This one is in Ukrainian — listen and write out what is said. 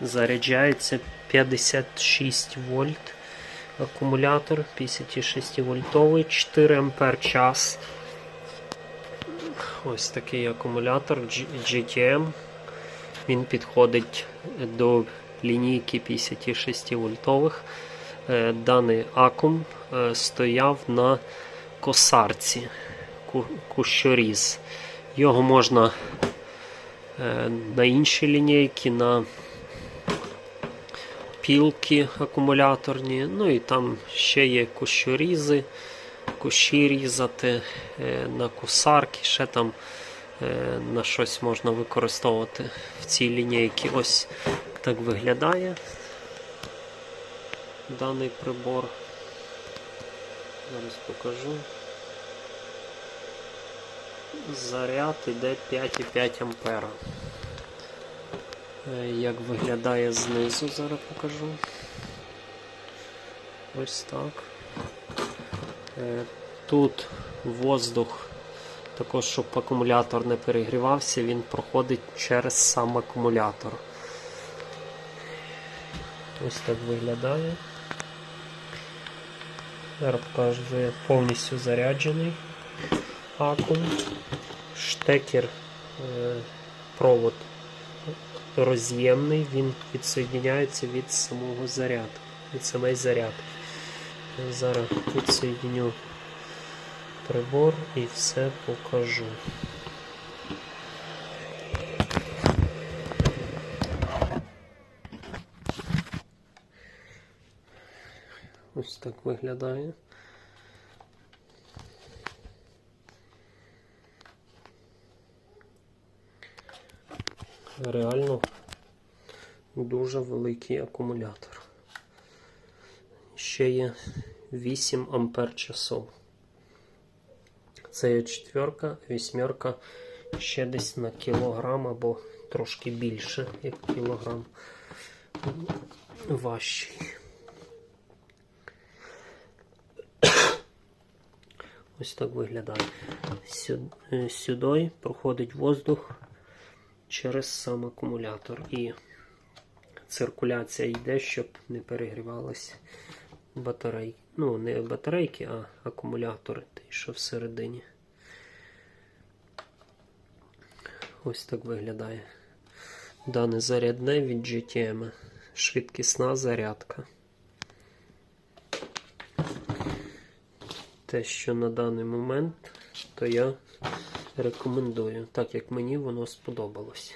заряджається 56 вольт. Акумулятор 56 вольтовий, 4 ампер час. Ось такий акумулятор GTM. Він підходить до лінійки 56 вольтових. Е, Даний акум е, стояв на косарці кущоріз. Його можна е, на інші лінійки, на пілки акумуляторні. Ну і там ще є кущорізи, кущі різати, е, на косарки, ще там е, на щось можна використовувати в цій лінійці. Ось так виглядає даний прибор. Зараз покажу. Заряд іде 5,5 ампера. Е, Як виглядає знизу, зараз покажу. Ось так. Е, Тут воздух, також щоб акумулятор не перегрівався, він проходить через сам акумулятор. Ось так виглядає. Зараз покажу, повністю заряджений акум, штекер, е, провод роз'ємний, він відсоєдняється від самого заряду, від самої зарядки. Я Зараз підсоєдню прибор і все покажу. Ось так виглядає. Реально дуже великий акумулятор. Ще є 8 ампер часов. Це є четверка, вісьмерка ще десь на кілограм або трошки більше, як кілограм важчий. Ось так виглядає. Е, Сюди проходить воздух через сам акумулятор. І циркуляція йде, щоб не перегрівалась батарейки. Ну, не батарейки, а акумулятори, той, що всередині. Ось так виглядає. Дане зарядне від GTM. Швидкісна зарядка. Те, що на даний момент, то я рекомендую, так як мені воно сподобалось.